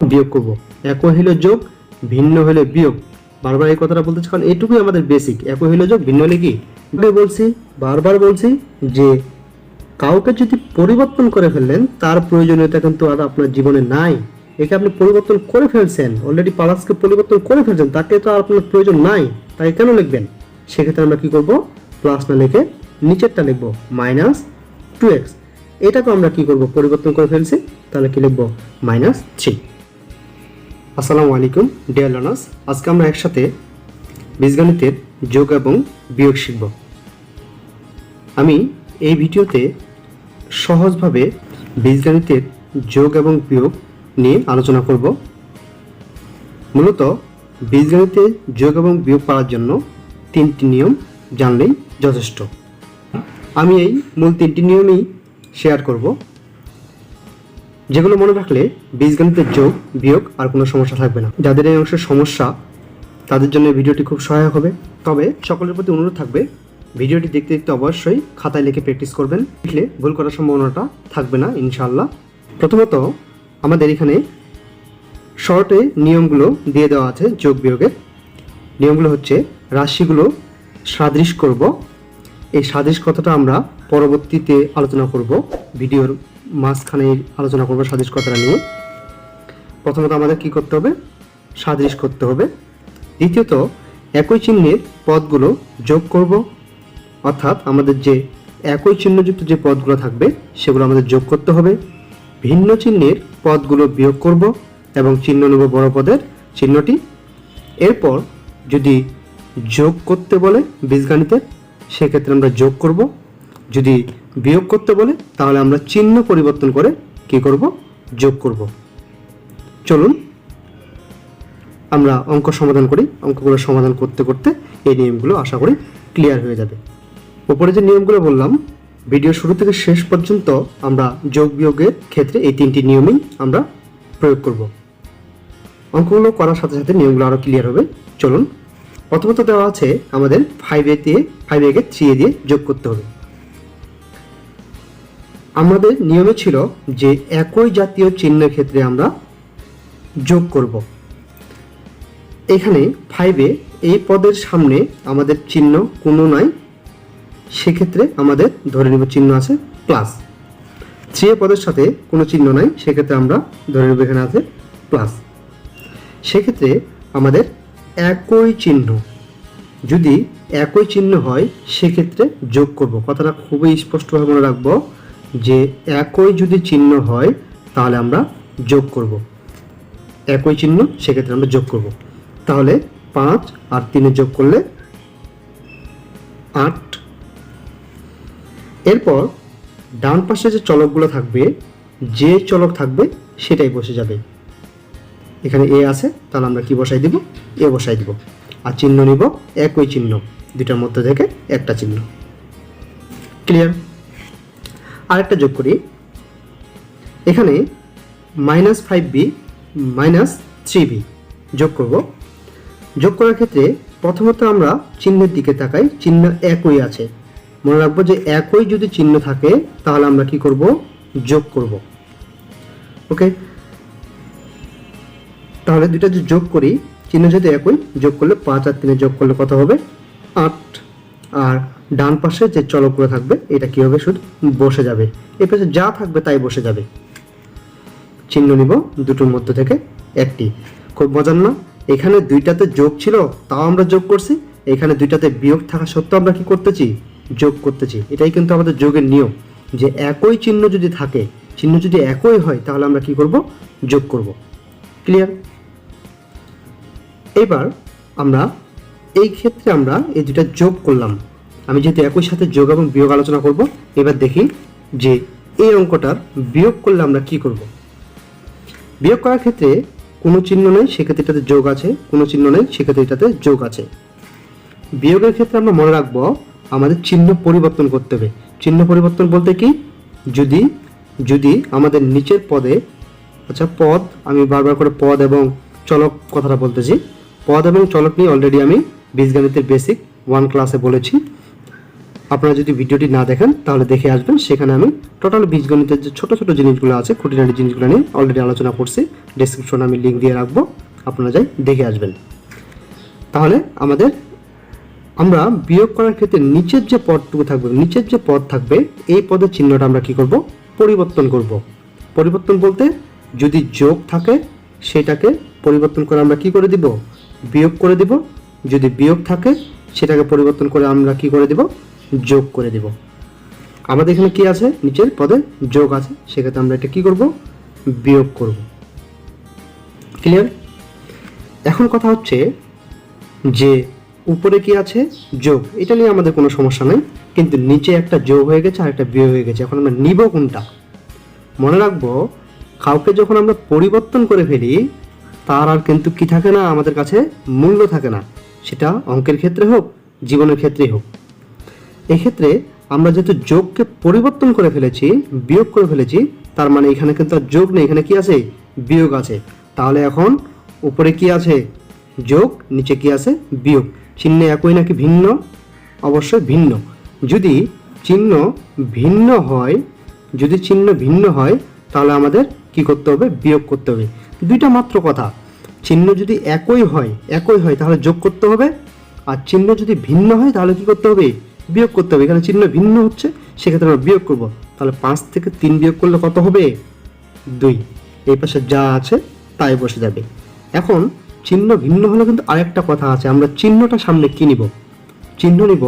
বিয়োগ করব। একই হইলে যোগ, ভিন্ন হলে বিয়োগ। বারবার এই কথাটা বলতেছি কারণ এটুকুই আমাদের বেসিক একই হইলে যোগ, ভিন্ন হলে কি? বলছি, বারবার বলছি যে কাউকে যদি পরিবর্তন করে ফেললেন, তার প্রয়োজনীয়তা কিন্তু আর আপনার জীবনে নাই। একে আপনি পরিবর্তন করে ফেলছেন অলরেডি পালাসকে পরিবর্তন করে ফেলছেন, তাকে তো আর আপনার প্রয়োজন নাই। তাই কেন লিখবেন? সেক্ষেত্রে আমরা কি করব? প্লাস না লিখে নিচেরটা লিখব মাইনাস টু এক্স এটাকে আমরা কি করব? পরিবর্তন করে ফেলছি, তাহলে কি লিখব? মাইনাস থ্রি আসসালামু আলাইকুম, ডিয়ার লার্নার্স। আজকে আমরা একসাথে বীজগণিতের যোগ এবং বিয়োগ শিখব। আমি এই ভিডিওতে সহজভাবে বীজগণিতের যোগ এবং বিয়োগ নিয়ে আলোচনা করব। মূলত বীজগণিতে যোগ এবং বিয়োগ করার জন্য তিনটি নিয়ম জানলেই যথেষ্ট। আমি এই মূল তিনটি নিয়মই শেয়ার করব। যেগুলো মনে রাখলে বীজগণিতের যোগ, বিয়োগ আর কোনো সমস্যা থাকবে না। যাদের এই অংশের সমস্যা, তাদের জন্য ভিডিওটি খুব সহায়ক হবে। তবে সকলের প্রতি অনুরোধ থাকবে, ভিডিওটি দেখতে দেখতে অবশ্যই খাতায় লিখে প্র্যাকটিস করবেন। লিখলে ভুল করার সম্ভাবনাটা থাকবে না, ইনশাআল্লাহ। প্রথমত, আমাদের এখানে শর্টে নিয়মগুলো দিয়ে দেওয়া আছে যোগ বিয়োগের। নিয়মগুলো হচ্ছে, রাশিগুলো সাদৃশ করব। এই সাদৃশ কথাটা আমরা পরবর্তীতে আলোচনা করব ভিডিওর মাঝখানে আলোচনা করব সাদৃশ কথাটা নিয়ে। প্রথমত আমাদের কি করতে হবে? সাদৃশ করতে হবে। দ্বিতীয়ত, একই চিহ্নের পদগুলো যোগ করব। অর্থাৎ আমাদের যে একই চিহ্নযুক্ত যে পদগুলো থাকবে, সেগুলো আমাদের যোগ করতে হবে। ভিন্ন চিহ্নের পদগুলো বিয়োগ করব এবং চিহ্ন নেব বড় পদের চিহ্নটি। এরপর যদি যোগ করতে বলে বীজগণিতের, সেক্ষেত্রে আমরা যোগ করব। যদি বিয়োগ করতে বলে, তাহলে আমরা চিহ্ন পরিবর্তন করে কি করব? যোগ করব। চলুন, আমরা অঙ্ক সমাধান করি। অঙ্কগুলো সমাধান করতে করতে এই নিয়মগুলো আশা করি ক্লিয়ার হয়ে যাবে। ওপরে যে নিয়মগুলো বললাম, ভিডিও শুরু থেকে শেষ পর্যন্ত আমরা যোগ বিয়োগের ক্ষেত্রে এই তিনটি নিয়মই আমরা প্রয়োগ করব। অঙ্কগুলো করার সাথে সাথে নিয়মগুলো আরও ক্লিয়ার হবে। চলুন, প্রথমত দেওয়া আছে আমাদের ফাইভ এ দিয়ে ফাইভ একে থ্রি এ দিয়ে যোগ করতে হবে। আমাদের নিয়মে ছিল যে একই জাতীয় চিহ্নের ক্ষেত্রে আমরা যোগ করব। এখানে ফাইভে এই পদের সামনে আমাদের চিহ্ন কোনো নাই, সেক্ষেত্রে আমাদের ধরে নেব চিহ্ন আছে প্লাস থ্রি পদের সাথে কোনো চিহ্ন নাই, সেক্ষেত্রে আমরা ধরে নেব এখানে আছে প্লাস সেক্ষেত্রে আমাদের একই চিহ্ন, যদি একই চিহ্ন হয়, সেক্ষেত্রে যোগ করব। কথাটা খুবই স্পষ্টভাবে মনে রাখব। যে একই যদি চিহ্ন হয়, তাহলে আমরা যোগ করব। একই চিহ্ন, সেক্ষেত্রে আমরা যোগ করব। তাহলে পাঁচ আর তিনে যোগ করলে আট। এরপর ডান পাশে যে চলকগুলো থাকবে, যে চলক থাকবে, সেটাই বসে যাবে। এখানে এ আছে, তাহলে আমরা কি বসাই দিব? এ বসাই দিব। আর চিহ্ন নিব, একই চিহ্ন। দুটার মধ্যে থেকে একটা চিহ্ন। ক্লিয়ার? আরেকটা যোগ করি। এখানে minus five B minus three B যোগ করব। যোগ করার ক্ষেত্রে প্রথমত আমরা চিহ্নের দিকে তাকাই, চিহ্ন একই আছে। মনে রাখব যে একই যদি চিহ্ন থাকে, তাহলে আমরা কি করব? যোগ করব। ওকে তাহলে দুটো যদি যোগ করি, চিহ্ন যদি একই, যোগ করলে পাঁচ আর তিনে যোগ করলে কত হবে? আট। আর ডান পাশে যে চলকগুলো থাকবে, এটা কি হবে শুধু বসে যাবে? এর পাশে যা থাকবে তাই বসে যাবে। চিহ্ন নিব দুটোর মধ্যে থেকে একটি। খুব মজার না? এখানে দুইটাতে যোগ ছিল, তাও আমরা যোগ করছি। এখানে দুইটাতে বিয়োগ থাকা সত্ত্বেও আমরা কি করতেছি? যোগ করতেছি। এটাই কিন্তু আমাদের যোগের নিয়ম। যে একই চিহ্ন যদি থাকে, চিহ্ন যদি একই হয়, তাহলে আমরা কি করব? যোগ করব। ক্লিয়ার? এবার আমরা এই ক্ষেত্রে আমরা এই দুটা যোগ করলাম। আমি যেহেতু একই সাথে যোগ এবং বিয়োগ আলোচনা করব, এবার দেখি যে এই অঙ্কটার বিয়োগ করলে আমরা কি করব। বিয়োগ করার ক্ষেত্রে কোনো চিহ্ন নেই, সেক্ষেত্রে এটাতে যোগ আছে, কোনো চিহ্ন নেই, সেক্ষেত্রে এটাতে যোগ আছে। বিয়োগের ক্ষেত্রে আমরা মনে রাখব আমাদের চিহ্ন পরিবর্তন করতে হবে। চিহ্ন পরিবর্তন বলতে কি? যদি যদি আমাদের নিচের পদে আচ্ছা পদ, আমি বারবার করে পদ এবং চলক কথাটা বলতেছি। পদ এবং চলক নিয়ে অলরেডি আমি বীজগণিতের বেসিক ওয়ান ক্লাসে বলেছি। আপনারা যদি ভিডিওটি না দেখেন, তাহলে দেখে আসবেন, সেখানে আমি টোটাল বীজগণিতের যে ছোট ছোট জিনিসগুলো আছে, খুঁটিনাটি জিনিসগুলো নিয়ে অলরেডি আলোচনা করছি। ডিসক্রিপশনে আমি লিঙ্ক দিয়ে রাখব, আপনারা যাই দেখে আসবেন। তাহলে আমাদের, আমরা বিয়োগ করার ক্ষেত্রে নিচের যে পদটুকু থাকবে, নিচের যে পদ থাকবে, এই পদের চিহ্নটা আমরা কি করব? পরিবর্তন করব। পরিবর্তন বলতে যদি যোগ থাকে, সেটাকে পরিবর্তন করে আমরা কি করে দিব? বিয়োগ করে দিব। যদি বিয়োগ থাকে, সেটাকে পরিবর্তন করে আমরা কি করে দিব? যোগ করে দিব। আমাদের এখানে কি আছে? নিচের পদে যোগ আছে। সেক্ষেত্রে আমরা এটা কি করব? বিয়োগ করব। ক্লিয়ার এখন কথা হচ্ছে যে উপরে কি আছে? যোগ। এটা নিয়ে আমাদের কোনো সমস্যা নেই। কিন্তু নিচে একটা যোগ হয়ে গেছে আর একটা বিয়োগ হয়ে গেছে। এখন আমরা নিব কোনটা? মনে রাখব, কাউকে যখন আমরা পরিবর্তন করে ফেলি, তার আর কিন্তু কি থাকে না? আমাদের কাছে মূল্য থাকে না। সেটা অঙ্কের ক্ষেত্রে হোক, জীবনের ক্ষেত্রেই হোক। এক্ষেত্রে আমরা যেহেতু যোগকে পরিবর্তন করে ফেলেছি, বিয়োগ করে ফেলেছি, তার মানে এখানে কিন্তু আর যোগ নেই, এখানে কি আছে? বিয়োগ আছে। তাহলে এখন উপরে কি আছে? যোগ, নিচে কি আছে? বিয়োগ। চিহ্ন একই নাকি ভিন্ন? অবশ্যই ভিন্ন। যদি চিহ্ন ভিন্ন হয়, যদি চিহ্ন ভিন্ন হয়, তাহলে আমাদের কি করতে হবে? বিয়োগ করতে হবে। দুইটা মাত্র কথা। চিহ্ন যদি একই হয় একই হয়, তাহলে যোগ করতে হবে। আর চিহ্ন যদি ভিন্ন হয়, তাহলে কি করতে হবে? বিয়োগ করতে হবে। এখানে চিহ্ন ভিন্ন হচ্ছে, সেক্ষেত্রে আমরা বিয়োগ করব। তাহলে পাঁচ থেকে তিন বিয়োগ করলে কত হবে? দুই। এই পাশে যা আছে, তাই বসে যাবে। এখন চিহ্ন ভিন্ন হলে কিন্তু আরেকটা কথা আছে, আমরা চিহ্নটা সামনে কি নিব? চিহ্ন নিব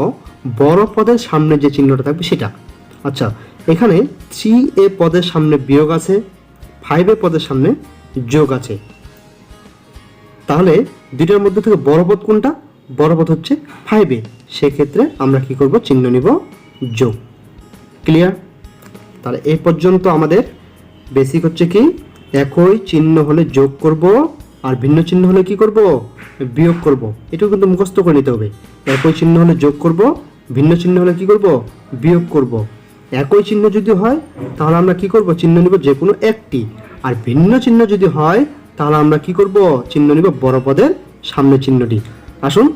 বড় পদের সামনে যে চিহ্নটা থাকবে সেটা। আচ্ছা এখানে থ্রি এ পদের সামনে বিয়োগ আছে ফাইভ এ পদের সামনে যোগ আছে। তাহলে দুইটার মধ্যে থেকে বড় পদ কোনটা? বড় পদ হচ্ছে ফাইভে সেক্ষেত্রে আমরা কি করব? চিহ্ন নিব যোগ। ক্লিয়ার তাহলে এই পর্যন্ত আমাদের বেসিক হচ্ছে কি? একই চিহ্ন হলে যোগ করব আর ভিন্ন চিহ্ন হলে কি করব? বিয়োগ করব। এটাও কিন্তু মুখস্থ করে নিতে হবে। একই চিহ্ন হলে যোগ করব, ভিন্ন চিহ্ন হলে কি করব? বিয়োগ করব। একই চিহ্ন যদি হয়, তাহলে আমরা কি করব? চিহ্ন নিব যে কোনো একটি। আর ভিন্ন চিহ্ন যদি হয়, তাহলে আমরা কি করব? চিহ্ন নিব বড় পদের সামনে চিহ্নটি। আসুন।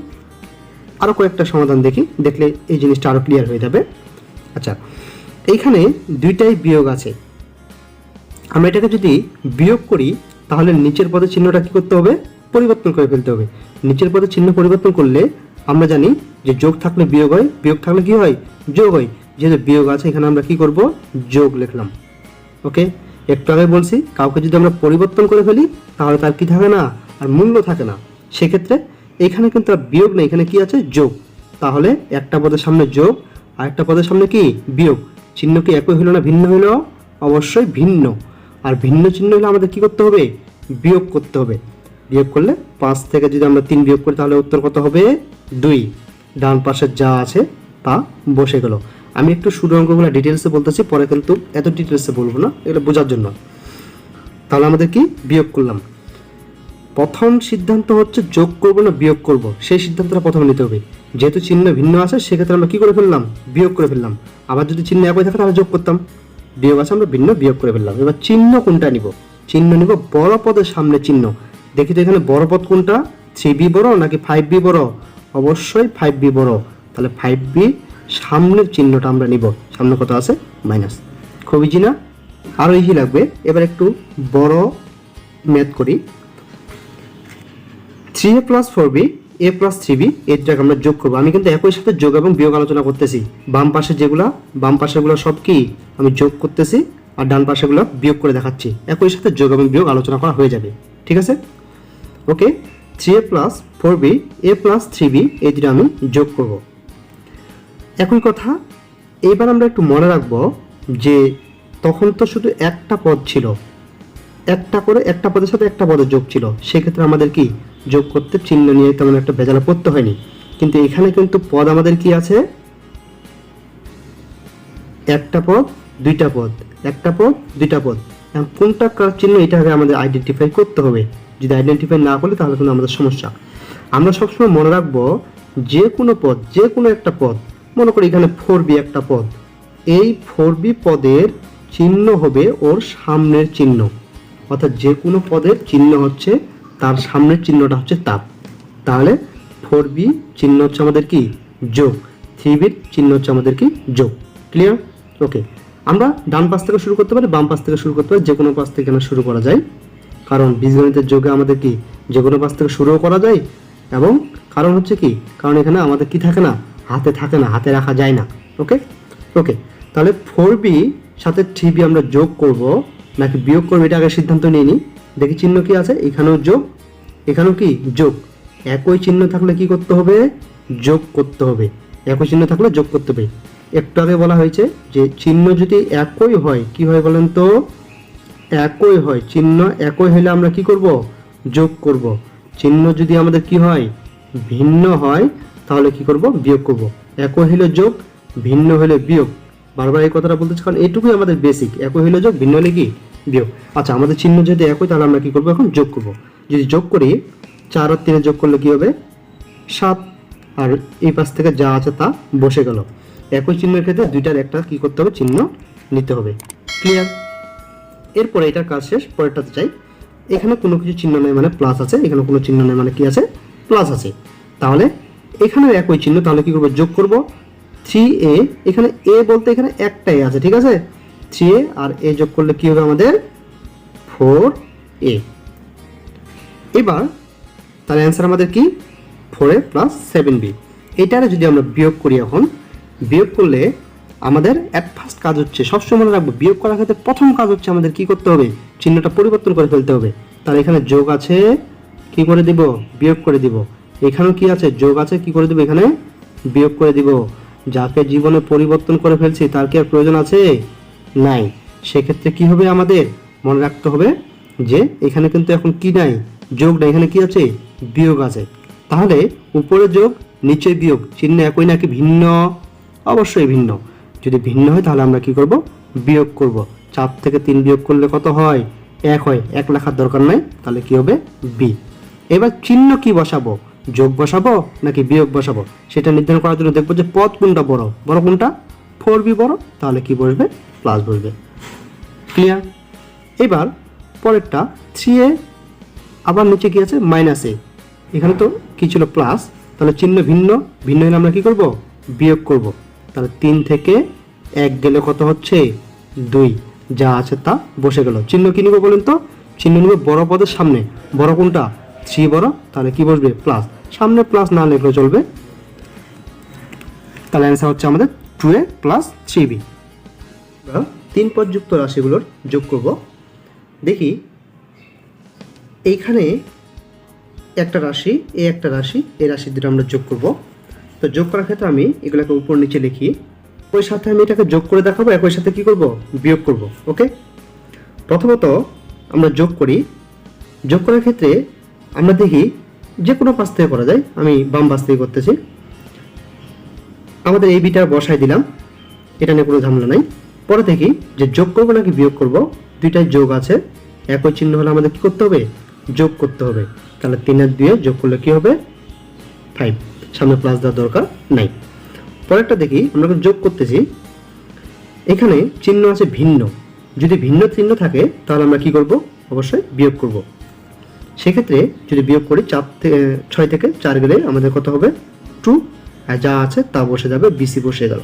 আরও কয়েকটা সমাধান দেখি, দেখলে এই জিনিসটা আরও ক্লিয়ার হয়ে যাবে। আচ্ছা এইখানে দুইটাই বিয়োগ আছে। আমরা এটাকে যদি বিয়োগ করি, তাহলে নিচের পদের চিহ্নটা কি করতে হবে? পরিবর্তন করে ফেলতে হবে। নিচের পদের চিহ্ন পরিবর্তন করলে আমরা জানি যে যোগ থাকলে বিয়োগ হয়, বিয়োগ থাকলে কী হয়? যোগ হয়। যেহেতু বিয়োগ আছে, এখানে আমরা কি করব? যোগ লিখলাম। ওকে একটু আগে বলছি, কাউকে যদি আমরা পরিবর্তন করে ফেলি, তাহলে তার কি থাকে না? আর মূল্য থাকে না। সেক্ষেত্রে এখানে কিন্তু বিয়োগ নেই, এখানে কি আছে? যোগ। তাহলে একটা পদের সামনে যোগ আর একটা পদের সামনে কি? বিয়োগ। চিহ্ন কি একই হলো না ভিন্ন হলো অবশ্যই ভিন্ন। আর ভিন্ন চিহ্ন হলে আমাদের কি করতে হবে? বিয়োগ করতে হবে। বিয়োগ করলে পাঁচ থেকে যদি আমরা তিন বিয়োগ করি, তাহলে উত্তর কত হবে? দুই। ডান পাশে যা আছে, তা বসে গেল। আমি একটু শুরু অঙ্কগুলো ডিটেলসে বলতেছি, পরে কিন্তু এত ডিটেলসে বলব না। এগুলো বোঝার জন্য। তাহলে আমাদের কি? বিয়োগ করলাম। প্রথম সিদ্ধান্ত হচ্ছে যোগ করব না বিয়োগ করব। সেই সিদ্ধান্তটা প্রথমে নিতে হবে। যেহেতু চিহ্ন ভিন্ন আছে, সেক্ষেত্রে আমরা কি করে ফেললাম? বিয়োগ করে ফেললাম। আবার যদি চিহ্ন একই থাকে, তাহলে যোগ করতাম। বিয়োগ আছে, আমরা ভিন্ন বিয়োগ করে ফেললাম। এবার চিহ্ন কোনটা নিব? চিহ্ন নিব বড় পদের সামনে চিহ্ন। দেখি তো এখানে বড় পদ কোনটা? থ্রি বি বড় নাকি ফাইভ বি বড়? অবশ্যই ফাইভ বি বড়। তাহলে ফাইভ বি সামনের চিহ্নটা আমরা নিব। সামনে কত আছে? মাইনাস খুব ইজি না? আরও ইজি লাগবে। এবার একটু বড় ম্যাথ করি। Three A plus four B A plus three B এই দুটাকে আমরা যোগ করব। আমি কিন্তু একই সাথে যোগ এবং বিয়োগ আলোচনা করতেছি। বাম পাশে যেগুলা, বাম পাশেগুলো সব কি? আমি যোগ করতেছি আর ডান পাশেগুলো বিয়োগ করে দেখাচ্ছি। একই সাথে যোগ এবং বিয়োগ আলোচনা করা হয়ে যাবে। ঠিক আছে? Okay three A plus four B A plus three B এই দুটো আমি যোগ করব। একই কথা এবার আমরা একটু মনে রাখব যে তখন তো শুধু একটা পদ ছিল। একটা করে একটা পদের সাথে একটা পদের যোগ ছিল। সেক্ষেত্রে আমাদের কি? যোগ করতে চিহ্ন নিয়ে তেমন একটা ভেজালে পড়তে হয়নি। কিন্তু এখানে কিন্তু পদ আমাদের কি আছে? একটা পদ, দুইটা পদ, একটা পদ, দুইটা পদ। এখন কোনটা কার চিহ্ন, এটা আগে আমাদের আইডেন্টিফাই করতে হবে। যদি আইডেন্টিফাই না করলে তাহলে কিন্তু আমাদের সমস্যা। আমরা সবসময় মনে রাখব যে কোনো পদ যে কোনো একটা পদ, মনে করি এখানে ফোর বি একটা পদ। এই ফোর বি পদের চিহ্ন হবে ওর সামনের চিহ্ন। অর্থাৎ যে কোনো পদের চিহ্ন হচ্ছে তার সামনের চিহ্নটা হচ্ছে তাপ। তাহলে ফোর বি চিহ্ন হচ্ছে আমাদের কি? যোগ। থ্রি বির চিহ্ন হচ্ছে আমাদের কি? যোগ। ক্লিয়ার ওকে আমরা ডান পাশ থেকে শুরু করতে পারি, বাম পাশ থেকে শুরু করতে পারি যে কোনো পাশ থেকে এখানে শুরু করা যায়। কারণ বীজগণিতের যোগে আমাদের কি? যে কোনো পাশ থেকে শুরুও করা যায়। এবং কারণ হচ্ছে কি? কারণ এখানে আমাদের কি থাকে না? হাতে থাকে না, হাতে রাখা যায় না। ওকে ওকে তাহলে ফোর বি সাথে থ্রি বি আমরা যোগ করব, নাকি বিয়োগ করব, এটা আগে সিদ্ধান্ত নিয়ে নিই। দেখি চিহ্ন কি আছে? এখানেও যোগ, এখানেও কি? যোগ। একই চিহ্ন থাকলে কি করতে হবে? যোগ করতে হবে। একই চিহ্ন থাকলে যোগ করতে হবে। একটু আগে বলা হয়েছে যে চিহ্ন যদি একই হয়, কি হয় বলেন তো? একই হয়। চিহ্ন একই হলে আমরা কি করব? যোগ করব। চিহ্ন যদি আমাদের কি হয়? ভিন্ন হয়, তাহলে কি করব? বিয়োগ করব। একই হলে যোগ, ভিন্ন হলে বিয়োগ। বারবার এই কথাটা বলতেছি কারণ এটুকুই আমাদের বেসিক একই হলে যোগ, ভিন্ন হলে কি? বিয়োগ আচ্ছা আমাদের চিহ্ন যদি একই, তাহলে আমরা কি করব এখন? যোগ করব। যদি যোগ করি, চার আর তিনে যোগ করলে কি হবে? সাত। আর এই পাশ থেকে যা আছে তা বসে গেল। একই চিহ্নের ক্ষেত্রে দুইটার একটা কি করতে হবে? চিহ্ন নিতে হবে। ক্লিয়ার এরপরে এটার কাজ শেষ, পরেরটাতে চাই এখানে কোনো কিছু চিহ্ন নেই মানে প্লাস আছে, এখানে কোনো চিহ্ন নেই মানে কি আছে? প্লাস আছে। তাহলে এখানে একই চিহ্ন, তাহলে কি করব? যোগ করব। থ্রি এ এখানে এ বলতে এখানে একটাই আছে, ঠিক আছে? থ্রি এ, আর এ যোগ করলে কি হবে আমাদের? Four A. এবার, তাহলে অ্যান্সার আমাদের কি? Four A plus seven B. এটারে যদি আমরা বিয়োগ করি এখন, বিয়োগ করলে আমাদের অ্যাট ফার্স্ট কাজ হচ্ছে, সবসময় মনে রাখব, বিয়োগ করার ক্ষেত্রে প্রথম কাজ হচ্ছে আমাদের কি করতে হবে? চিহ্নটা পরিবর্তন করে ফেলতে হবে। তাহলে এখানে যোগ আছে, কি করে দিব? বিয়োগ করে দিব। এখানেও কি আছে? যোগ আছে, কি করে দিব এখানে? বিয়োগ করে দিব। যাকে জীবনে পরিবর্তন করে ফেলছি, তার কি আর প্রয়োজন আছে? নাই। সেক্ষেত্রে কি হবে আমাদের? মনে রাখতে হবে যে, এখানে কিন্তু এখন কি নাই? যোগ নাই। এখানে কি আছে? বিয়োগ আছে। তাহলে উপরে যোগ নিচে বিয়োগ, চিহ্ন একই নাকি ভিন্ন? অবশ্যই ভিন্ন। যদি ভিন্ন হয়, তাহলে আমরা কি করব? বিয়োগ করব। চার থেকে তিন বিয়োগ করলে কত হয়? এক হয়। এক লেখার দরকার নাই। তাহলে কি হবে? বি। এবার চিহ্ন কি বসাবো? যোগ বসাবো নাকি বিয়োগ বসাবো? সেটা নির্ধারণ করার জন্য দেখব যে পদ কোনটা বড়? বড় কোনটা? ফোর বি বড়। তাহলে কি বসবে? প্লাস বসবে। ক্লিয়ার এবার পরেরটা থ্রি এ আবার নিচে কি আছে? Minus A. এখানে তো কি ছিল প্লাস তাহলে চিহ্ন ভিন্ন। ভিন্ন হলে আমরা কি করব? বিয়োগ করব। তাহলে তিন থেকে এক গেলে কত হচ্ছে? দুই। যা আছে তা বসে গেল। চিহ্ন কি নিব বলেন তো? চিহ্ন নিব বড় পদের সামনে। বড় কোনটা? থ্রি বড়। তাহলে কি বসবে? প্লাস সামনে প্লাস না লিখলেও চলবে। তাহলে অ্যান্সার হচ্ছে আমাদের two A plus three B তিন পদযুক্ত রাশিগুলোর যোগ করব। দেখি, এইখানে একটা রাশি, এ একটা রাশি এই রাশি দুটো আমরা যোগ করব। তো যোগ করার ক্ষেত্রে আমি এগুলোকে উপর নিচে লিখি। ওই সাথে আমি এটাকে যোগ করে দেখাবো, একই সাথে কি করব? বিয়োগ করব, ওকে? প্রথমত আমরা যোগ করি। যোগ করার ক্ষেত্রে আমরা দেখি যে কোনো পাশ থেকে করা যায়, আমি বাম পাশ থেকে করতেছি। আমাদের এই বিটা বসাই দিলাম, এটা নিয়ে কোনো ঝামেলা নাই। পরে দেখি যে যোগ করব নাকি বিয়োগ করব, দুইটাই যোগ আছে। একই চিহ্ন হলে আমাদের কি করতে হবে? যোগ করতে হবে। তাহলে তিনের দুয়ে যোগ করলে কি হবে? ফাইভ সামনে প্লাস দেওয়ার দরকার নাই। পরেরটা দেখি, আমরা যোগ করতেছি। এখানে চিহ্ন আছে ভিন্ন। যদি ভিন্ন চিহ্ন থাকে, তাহলে আমরা কি করব? অবশ্যই বিয়োগ করব। সেক্ষেত্রে যদি বিয়োগ করি, চার থেকে ছয় থেকে চার গেলে আমাদের কত হবে? টু আর যা আছে তা বসে যাবে বিসি বসে গেল।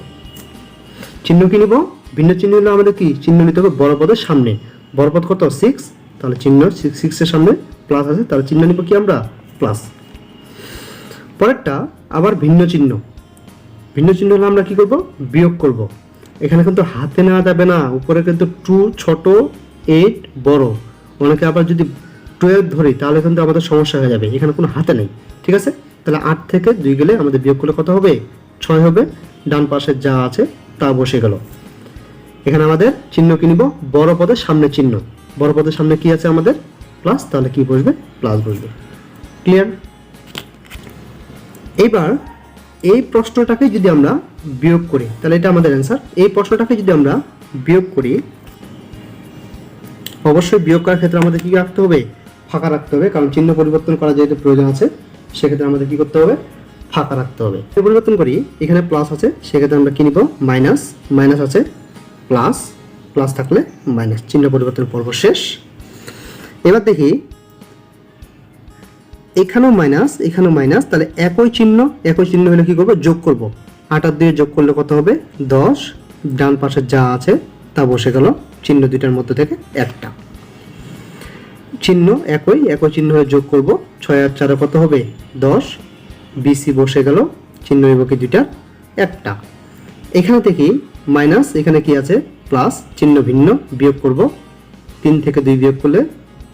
চিহ্ন কি নিব? ভিন্ন চিহ্ন হলো আমাদের কি? চিহ্ন নিতে হবে বড় পদের সামনে। বড় পদ কত? সিক্স তাহলে চিহ্ন সিক্সের সামনে প্লাস আছে, তাহলে চিহ্ন নিব কি আমরা? প্লাস পরেরটা, আবার ভিন্ন চিহ্ন। ভিন্ন চিহ্ন হলে আমরা কি করব? বিয়োগ করব। এখানে কিন্তু হাতে নেওয়া যাবে না। উপরে কিন্তু টু ছোট এইট বড়। অনেকে আবার যদি টুয়েলভ ধরি, তাহলে কিন্তু আমাদের সমস্যা হয়ে যাবে। এখানে কোনো হাতে নেই। ঠিক আছে? তাহলে আট থেকে দুই গেলে আমাদের বিয়োগ করলে কত হবে? ছয় হবে। ডান পাশে যা আছে, তা বসে গেল। এখানে আমাদের চিহ্ন কি নিব? বড় পদের সামনে চিহ্ন। বড় পদের সামনে কি আছে আমাদের? প্লাস তাহলে কি বসবে? প্লাস বসবে। ক্লিয়ার এইবার এই প্রশ্নটাকে যদি আমরা বিয়োগ করি, তাহলে এটা আমাদের অ্যান্সার এই প্রশ্নটাকে যদি আমরা বিয়োগ করি, অবশ্যই বিয়োগ করার ক্ষেত্রে আমাদের কি রাখতে হবে? ফাঁকা রাখতে হবে, কারণ চিহ্ন পরিবর্তন করা যেহেতু প্রয়োজন আছে, সেক্ষেত্রে আমাদের কি করতে হবে? ফাঁকা রাখতে হবে। পরিবর্তন করি, এখানে প্লাস আছে, সেক্ষেত্রে আমরা কি নিব? মাইনাস মাইনাস আছে। প্লাস প্লাস থাকলে মাইনাস, চিহ্ন পরিবর্তন পর্ব শেষ। এবার দেখি, এখানেও মাইনাস এখানেও মাইনাস, তাহলে একই চিহ্ন একই চিহ্ন হলে কি করব? যোগ করব। আট আর দুয়ে যোগ করলে কত হবে? দশ। ডান পাশে যা আছে, তা বসে গেল। চিহ্ন দুইটার মধ্যে থেকে একটা। চিহ্ন একই একই চিহ্ন হয়ে যোগ করব। ছয় আর চারে কত হবে? দশ। বিসি বসে গেল। চিহ্ন বিভক্তি দুইটা? একটা। এখানে থেকেই মাইনাস, এখানে কি আছে? প্লাস, চিহ্ন ভিন্ন, বিয়োগ করব। তিন থেকে দুই বিয়োগ করলে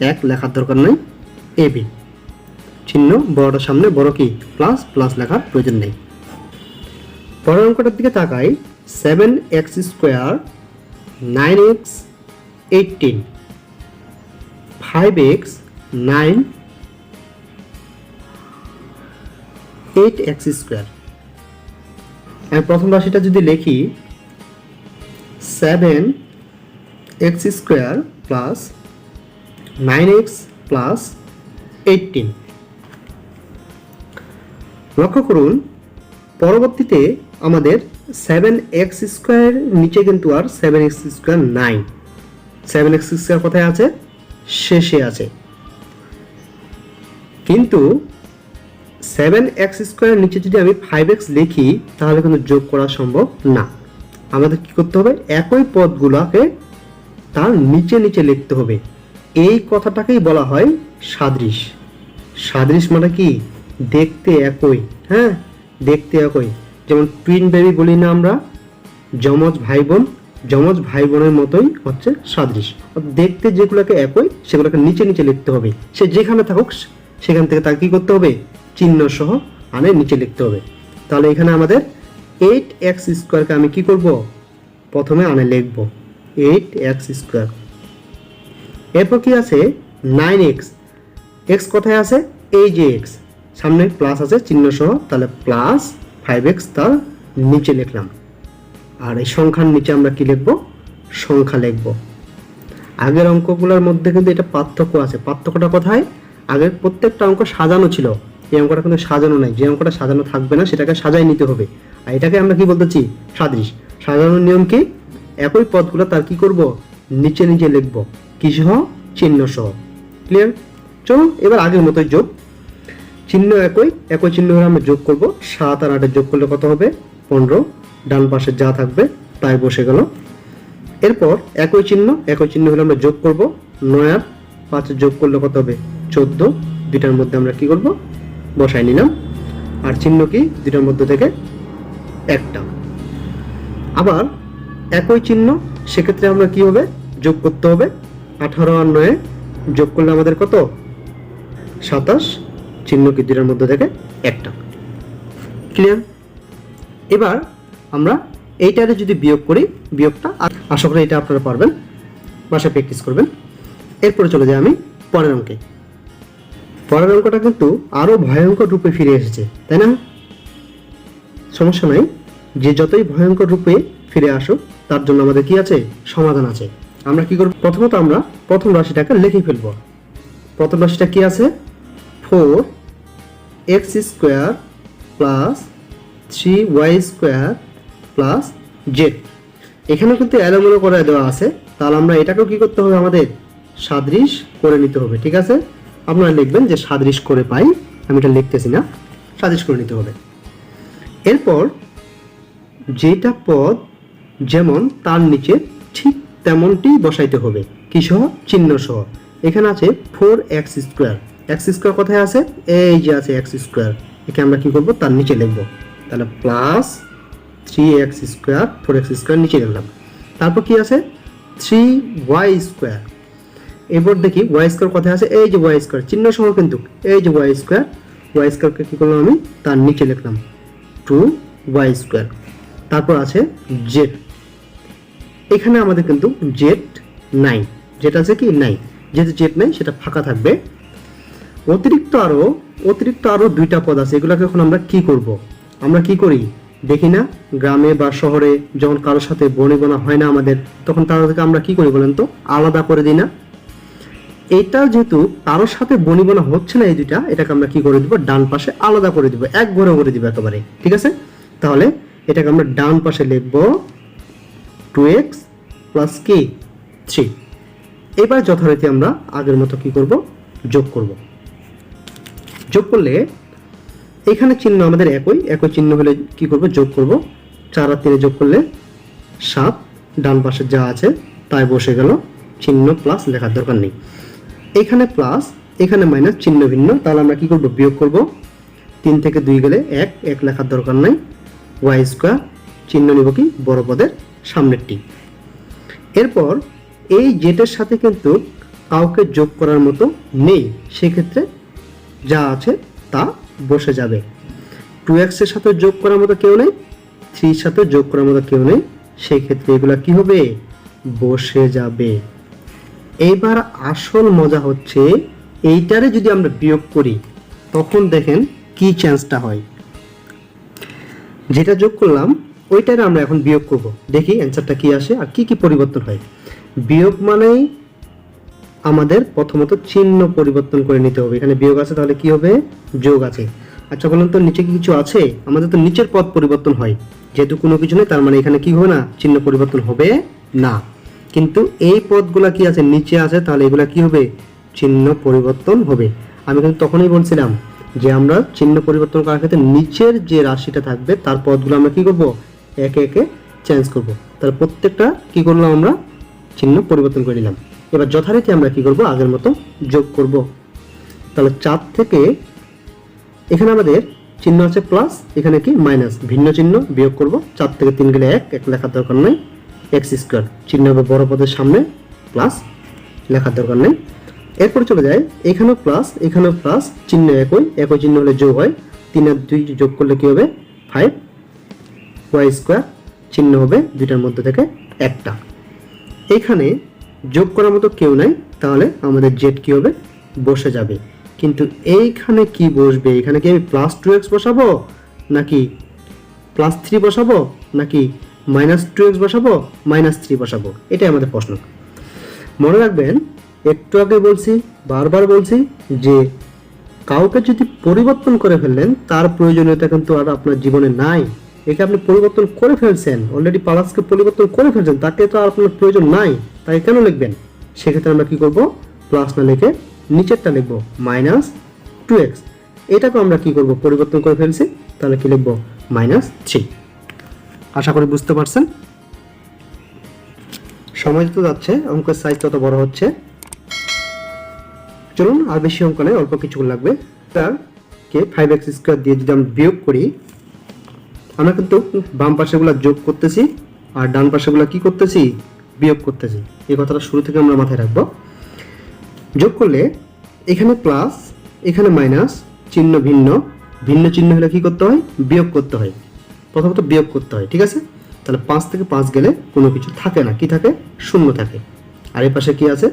এক, লেখার দরকার নেই। A, B. চিহ্ন বড়টার সামনে, বড় কি? প্লাস প্লাস লেখার প্রয়োজন নেই। পরের অঙ্কটার দিকে তাকাই। Seven X square nine X eighteen five X nine eight X square. প্রথম রাশিটা যদি লিখি seven X square plus nine X plus eighteen লক্ষ্য করুন, পরবর্তীতে আমাদের সেভেন এক্স স্কোয়ারের নিচে কিন্তু আর সেভেন এক্স স্কোয়ার নাই। সেভেন এক্স স্কোয়ার কোথায় আছে? শেষে আছে। কিন্তু সেভেন এক্স স্কোয়ারের নিচে যদি আমি ফাইভ এক্স লিখি, তাহলে কিন্তু যোগ করা সম্ভব না। আমাদের কি করতে হবে? একই পদগুলোকে তার নিচে নিচে লিখতে হবে। এই কথাটাকেই বলা হয় সাদৃশ। সাদৃশ মানে কি? দেখতে একই হ্যাঁ? দেখতে একই। যেমন টুইন বেবি বলি না আমরা, যমজ ভাই বোন যমজ ভাই বোনের মতোই হচ্ছে সাদৃশ। দেখতে যেগুলোকে একই, সেগুলোকে নিচে নিচে লিখতে হবে। সে যেখানে থাকুক, সেখান থেকে তাকে কি করতে হবে? চিহ্ন সহ আনে নিচে লিখতে হবে। তাহলে এখানে আমাদের এইট এক্স স্কোয়ারকে আমি কি করব? প্রথমে আনে লিখব এইট এক্স স্কোয়ার এরপর কি আছে? নাইন এক্স এক্স কোথায় আছে? এই যে এক্স সামনে প্লাস আছে চিহ্ন সহ তাহলে প্লাস ফাইভ এক্স তার নিচে লিখলাম। আর এই সংখ্যার নিচে আমরা কি লিখব? সংখ্যা লিখব। আগের অঙ্কগুলোর মধ্যে কিন্তু এটা পার্থক্য আছে। পার্থক্যটা কোথায়? আগের প্রত্যেকটা অঙ্ক সাজানো ছিল। এই অঙ্কটা কিন্তু সাজানো নাই। যে অঙ্কটা সাজানো থাকবে না, সেটাকে সাজাই নিতে হবে। আর এটাকে আমরা কি বলতেছি সাদৃশ। সাজানোর নিয়ম কি? একই পদগুলো তার কি করব? নিচে নিচে লিখব। কি সহ? চিহ্ন সহ। ক্লিয়ার চলো এবার আগের মতোই যোগ। চিহ্ন একই একই চিহ্ন হলে আমরা যোগ করব। সাত আর আটের যোগ করলে কত হবে? পনেরো। ডান পাশে যা থাকবে, তাই বসে গেল। এরপর একই চিহ্ন একই চিহ্ন হলে আমরা যোগ করব। নয় আর পাঁচের যোগ করলে কত হবে? চোদ্দ। দুইটার মধ্যে আমরা কি করব? বসাই নিলাম। আর চিহ্ন কি? দুইটার মধ্যে থেকে একটা। আবার একই চিহ্ন, সেক্ষেত্রে আমরা কি হবে? যোগ করতে হবে। আঠারো আর নয়ে যোগ করলে আমাদের কত? সাতাশ। চিহ্ন কি দুইটার মধ্যে থেকে একটা। ক্লিয়ার এবার আমরা এইটারে যদি বিয়োগ করি, বিয়োগটা আশা করি এটা আপনারা পারবেন। বাসায় প্র্যাকটিস করবেন। এরপরে চলে যাই আমি পরের অঙ্কে। পরের অঙ্কটা কিন্তু আরও ভয়ঙ্কর রূপে ফিরে এসেছে, তাই না? সমস্যা নাই। যে যতই ভয়ঙ্কর রূপে ফিরে আসুক, তার জন্য আমাদের কি আছে? সমাধান আছে। আমরা কি করব? প্রথমত আমরা প্রথম রাশিটাকে লিখে ফেলব। প্রথম রাশিটা কি আছে? Four X square plus three Y square plus Z. এখানে কিন্তু এলোমেলো করে দেওয়া আছে। তাহলে আমরা এটাকেও কি করতে হবে? আমাদের সাদৃশ করে নিতে হবে, ঠিক আছে? আপনারা লিখবেন যে সাদৃশ করে পাই, আমি এটা লিখতেছি না, সাদৃশ করে নিতে হবে। এরপর যেটা পদ যেমন তার নিচে ঠিক তেমনটি বসাইতে হবে। কি সহ? চিহ্ন সহ। এখানে আছে four X square. X square কোথায় আছে? এই যে আছে এক্স স্কোয়ার। একে আমরা কি করব? তার নিচে লিখব। তাহলে plus three X square, four X square নিচে লিখলাম তারপর কি আছে? Three Y square. এরপর দেখি ওয়াই স্কোয়ার কোথায় আছে? এই যে ওয়াই স্কোয়ার চিহ্ন সহ কিন্তু। এই যে ওয়াই স্কোয়ার ওয়াই স্কোয়ারকে কি করলাম আমি? তার নিচে লিখলাম। টু ওয়াই স্কোয়ার তারপর আছে জেড এখানে আমাদের কিন্তু জেড নাই। যেটা আছে কি? নাই। যেহেতু জেড নাই, সেটা ফাঁকা থাকবে। অতিরিক্ত আরও, অতিরিক্ত আরও দুইটা পদ আছে। এগুলোকে এখন আমরা কি করব? আমরা কি করি? দেখি না, গ্রামে বা শহরে যখন কারোর সাথে বনিবনা হয় না আমাদের, তখন তাদেরকে আমরা কি করি বলেন তো? আলাদা করে দিই না? এটা যেহেতু কারোর সাথে বনিবনা হচ্ছে না এই দুইটা, এটাকে আমরা কি করে দিব? ডান পাশে আলাদা করে দিব, এক ঘরে করে দিব একেবারে ঠিক আছে? তাহলে এটাকে আমরা ডান পাশে লিখব টু এক্স প্লাস কি থ্রি এবার যথারীতি আমরা আগের মতো কি করব? যোগ করব। যোগ করলে এখানে চিহ্ন আমাদের একই একই চিহ্ন হলে কি করব? যোগ করব। চার আর তিনে যোগ করলে সাত, ডান পাশে যা আছে তাই বসে গেল, চিহ্ন প্লাস লেখার দরকার নেই। এখানে প্লাস এখানে মাইনাস চিহ্ন ভিন্ন। তাহলে আমরা কি করব? বিয়োগ করব। তিন থেকে দুই গেলে এক এক লেখার দরকার নাই। ওয়াই স্কোয়ার চিহ্ন নিব কি? বড় পদের সামনেরটি। এরপর এই জেটের সাথে কিন্তু কাউকে যোগ করার মতো নেই। সেক্ষেত্রে যা আছে তা বসে যাবে। টু এক্সের সাথে যোগ করার মতো কেউ নেই। থ্রির সাথে যোগ করার মতো কেউ নেই। সেক্ষেত্রে এগুলা কি হবে? বসে যাবে। এইবার আসল মজা হচ্ছে এইটারে যদি আমরা বিয়োগ করি, তখন দেখেন কি চান্সটা হয়। যেটা যোগ করলাম, ওইটারে আমরা এখন বিয়োগ করব। দেখি অ্যান্সারটা কি আসে আর কি কি পরিবর্তন হয়। বিয়োগ মানেই আমাদের প্রথমত চিহ্ন পরিবর্তন করে নিতে হবে। এখানে বিয়োগ আছে তাহলে কি হবে? যোগ আছে। আচ্ছা বলুন তো নিচে কি কিছু আছে, আমাদের তো নিচের পদ পরিবর্তন হয়। যেহেতু কোনো কিছু নেই, তার মানে এখানে কি হবে না? চিহ্ন পরিবর্তন হবে না। কিন্তু এই পদগুলা কি আছে? নিচে আছে, তাহলে এগুলা কি হবে? চিহ্ন পরিবর্তন হবে। আমি কিন্তু তখনই বলছিলাম যে আমরা চিহ্ন পরিবর্তন করার ক্ষেত্রে নিচের যে রাশিটা থাকবে, তার পদগুলো আমরা কি করব? একে একে চেঞ্জ করব। তাহলে প্রত্যেকটা কি করলাম আমরা? চিহ্ন পরিবর্তন করে নিলাম। এবার যথারীতি আমরা কি করব? আগের মতো যোগ করব। তাহলে চার থেকে এখানে আমাদের চিহ্ন আছে প্লাস এখানে কি? মাইনাস ভিন্ন চিহ্ন বিয়োগ করব। চার থেকে তিন গেলে এক এক লেখার দরকার নেই। X square. চিহ্ন হবে বড় পদের সামনে প্লাস লেখার দরকার নেই। এরপর চলে যায় এখানেও প্লাস এখানেও প্লাস চিহ্ন একই একই চিহ্ন হলে যোগ হয়। তিন আর দুই যোগ করলে কি হবে? ফাইভ ওয়াই স্কোয়ার চিহ্ন হবে দুইটার মধ্যে থেকে একটা। এখানে যোগ করার মতো কেউ নাই, তাহলে আমাদের জেড কি হবে? বসে যাবে। কিন্তু এইখানে কি বসবে? এখানে কি আমি প্লাস টু এক্স বসাবো? নাকি প্লাস থ্রি বসাবো? নাকি মাইনাস টু এক্স বসাবো, মাইনাস থ্রি বসাবো। এটাই আমাদের প্রশ্ন। মনে রাখবেন, একটু আগে বলছি, বারবার বলছি যে কাউকে যদি পরিবর্তন করে ফেললেন, তার প্রয়োজনীয়তা কিন্তু আর আপনার জীবনে নাই। একে আপনি পরিবর্তন করে ফেলছেন অলরেডি পালাসকে পরিবর্তন করে ফেলছেন, তাকে তো আর আপনার প্রয়োজন নাই। তাই কেন লিখবেন? সেক্ষেত্রে আমরা কি করব? প্লাস না লিখে নিচেরটা লিখব মাইনাস টু এক্স এটাকে আমরা কি করব? পরিবর্তন করে ফেলছি, তাহলে কি লিখব? মাইনাস থ্রি আশা করি বুঝতে পারছেন। সময় যত যাচ্ছে, অঙ্কের সাইজ তত বড় হচ্ছে। চলুন আর বেশি অঙ্ক নেই অল্প কিছু লাগবে। তার কে ফাইভ এক্স স্কোয়ার দিয়ে যদি আমরা বিয়োগ করি, আমরা কিন্তু বাম পাশেগুলো যোগ করতেছি আর ডান পাশেগুলো কি করতেছি? বিয়োগ করতেছি। এই কথাটা শুরু থেকে আমরা মাথায় রাখব। যোগ করলে এখানে প্লাস এখানে মাইনাস চিহ্ন ভিন্ন। ভিন্ন চিহ্ন হলে কি করতে হয়? বিয়োগ করতে হয়। প্রথমত বিয়োগ করতে হয়, ঠিক আছে? তাহলে পাঁচ থেকে পাঁচ গেলে কোনো কিছু থাকে না। কি থাকে? শূন্য থাকে। আর এই পাশে কি আছে?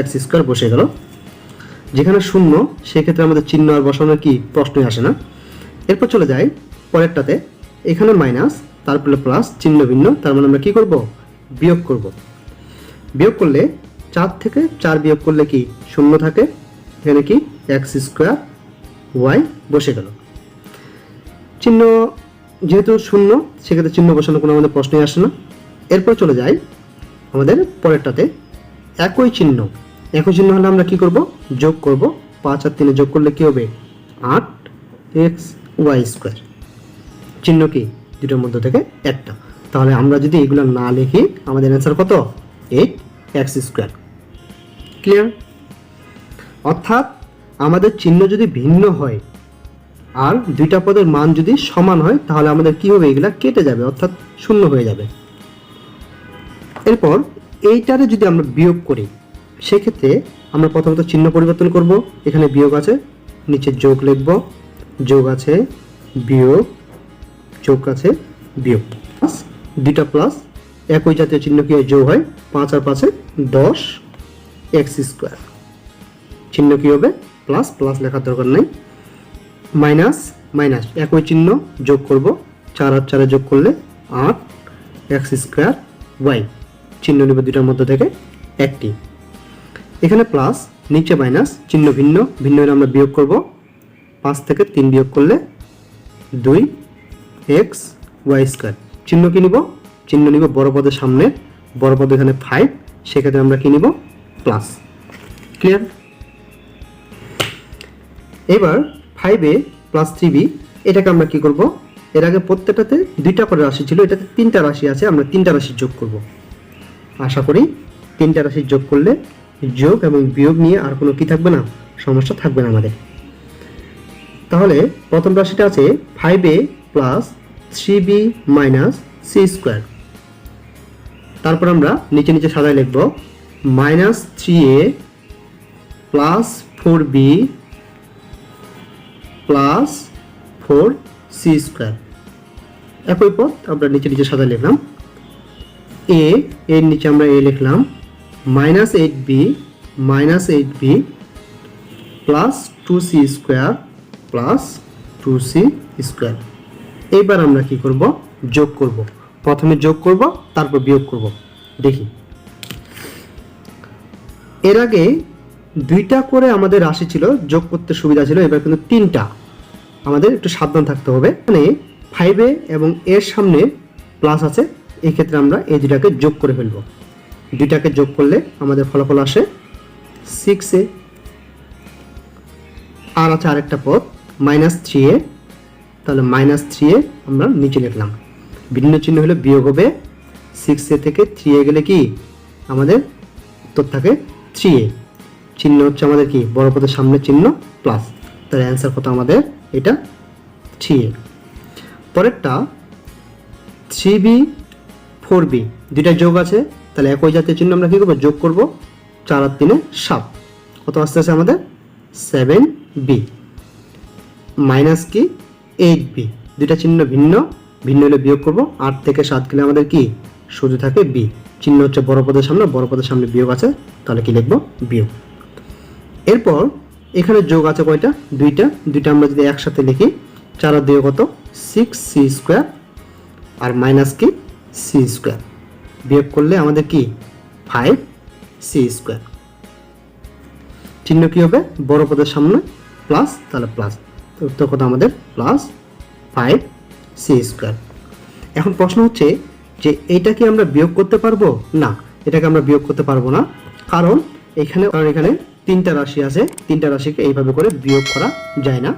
এক্স স্কোয়ার বসে গেল। যেখানে শূন্য, সেক্ষেত্রে আমাদের চিহ্ন আর বসানোর কি প্রশ্নই আসে না। এরপর চলে যাই পরেরটাতে। এখানে মাইনাস তারপরে প্লাস চিহ্ন ভিন্ন। তার মানে আমরা কি করব? বিয়োগ করব। বিয়োগ করলে চার থেকে চার বিয়োগ করলে কি শূন্য থাকে? এখানে কি? এক্স স্কোয়ার ওয়াই বসে গেল। চিহ্ন যেহেতু শূন্য, সেক্ষেত্রে চিহ্ন বসানো কোনো আমাদের প্রশ্নই আসে না। এরপর চলে যাই আমাদের পরেরটাতে। একই চিহ্ন। একই চিহ্ন হলে আমরা কি করব? যোগ করব। পাঁচ আর তিনে যোগ করলে কী হবে? আট এক্স ওয়াই স্কোয়ার। চিহ্ন কি? দুটোর মধ্যে থেকে একটা। তাহলে আমরা যদি এগুলো না লিখি, আমাদের অ্যান্সার কত? Eight X square. ক্লিয়ার? অর্থাৎ আমাদের চিহ্ন যদি ভিন্ন হয় আর দুইটা পদের মান যদি সমান হয়, তাহলে আমাদের কি হবে? এগুলা কেটে যাবে, অর্থাৎ শূন্য হয়ে যাবে। এরপর এইটারে যদি আমরা বিয়োগ করি, সেক্ষেত্রে আমরা প্রথমত চিহ্ন পরিবর্তন করব। এখানে বিয়োগ আছে, নিচে যোগ লিখব। যোগ আছে, বিয়োগ, যোগ আছে, বিয়োগ। প্লাস দুইটা প্লাস, একই জাতীয় চিহ্ন কি? যোগ হয়। পাঁচ আর পাঁচে দশ, এক্স স্কোয়ার। চিহ্ন কি হবে? প্লাস প্লাস লেখার দরকার নেই। মাইনাস মাইনাস, একই চিহ্ন যোগ করব। চার আর চারে যোগ করলে আট, এক্স স্কোয়ার ওয়াই। চিহ্ন নেবে দুইটার মধ্যে থেকে একটি। এখানে প্লাস, নিচে মাইনাস, চিহ্ন ভিন্ন ভিন্ন আমরা বিয়োগ করব। পাঁচ থেকে তিন বিয়োগ করলে দুই, এক্স, ওয়াই স্কোয়ার। চিহ্ন কি নিব? চিহ্ন নিব বড় পদের সামনে, বড় পদ এখানে ফাইভ, সেক্ষেত্রে আমরা কি প্লাস। ক্লিয়ার? এবার ফাইভে প্লাস থ্রি বি এটাকে আমরা কি করব? এর আগে প্রত্যেকটাতে দুইটা করে রাশি ছিল, এটাতে তিনটা রাশি আছে, আমরা তিনটা রাশি যোগ করব। আশা করি তিনটা রাশি যোগ করলে যোগ এবং বিয়োগ নিয়ে আর কোনো কি থাকবে না, সমস্যা থাকবে না আমাদের। তাহলে প্রথম রাশিটা আছে five A plus three B minus C square তারপর আমরা নিচে নিচে সাদায় লিখব minus three A plus four B plus four C square একই পথ আমরা নিচে নিচে সাদা লিখলাম। এ এর নিচে আমরা এ লিখলাম। Minus eight B minus eight B plus two C square plus two C square এইবার আমরা কি করব? যোগ করব। প্রথমে যোগ করব, তারপর বিয়োগ করব। দেখি। এর আগে দুইটা করে আমাদের রাশি ছিল, যোগ করতে সুবিধা ছিল, এবার কিন্তু তিনটা। আমাদের একটু সাবধান থাকতে হবে। মানে ফাইভে এবং এর সামনে প্লাস আছে এই ক্ষেত্রে আমরা এই দুটাকে যোগ করে ফেলব। দুইটাকে যোগ করলে আমাদের ফলাফল আসে সিক্স এ। আর আছে আরেকটা পথ মাইনাস থ্রি এ। তাহলে মাইনাস থ্রি এ আমরা নিচে লিখলাম ভিন্ন চিহ্ন হলে বিয়োগ হবে সিক্স এ থেকে থ্রি এ গেলে কি? আমাদের উত্তর থাকে থ্রি এ। চিহ্ন হচ্ছে আমাদের কি? বড় পদের সামনে চিহ্ন প্লাস তাহলে অ্যান্সার কত আমাদের? এটা থ্রি এ পরেরটা থ্রি বি ফোর বি দুইটা যোগ আছে, তাহলে একই জাতীয় চিহ্ন আমরা কী করব? যোগ করব চার আর তিনে সাত। কত আসতে আছে আমাদের? সেভেন বি মাইনাস কি? এইট বি দুইটা চিহ্ন ভিন্ন ভিন্ন হলে বিয়োগ করব। আট থেকে সাত গেলে আমাদের কি? শুধু থাকে বি চিহ্ন হচ্ছে বড় পদের সামনে, বড় পদের সামনে বিয়োগ আছে, তাহলে কি লিখব? বিয়োগ। এরপর এখানে যোগ আছে কয়টা? দুইটা। দুইটা আমরা যদি একসাথে লিখি, চার আর দুই কত? সিক্স সি স্কোয়ার আর মাইনাস কি? সি স্কোয়ার বিয়োগ করলে আমাদের কি? ফাইভ সি স্কোয়ার চিহ্ন কি হবে? বড় পদের সামনে প্লাস তাহলে প্লাস উত্তর কথা আমাদের? প্লাস ফাইভ সি স্কোয়ার এখন প্রশ্ন হচ্ছে যে এটা কি আমরা বিয়োগ করতে পারব? না, এটাকে আমরা বিয়োগ করতে পারব না। কারণ এখানে কারণ এখানে তিনটা রাশি আছে, তিনটা রাশিকে এইভাবে করে বিয়োগ করা যায় না।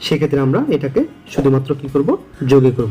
সেক্ষেত্রে আমরা এটাকে শুধুমাত্র কি করব? যোগে করব।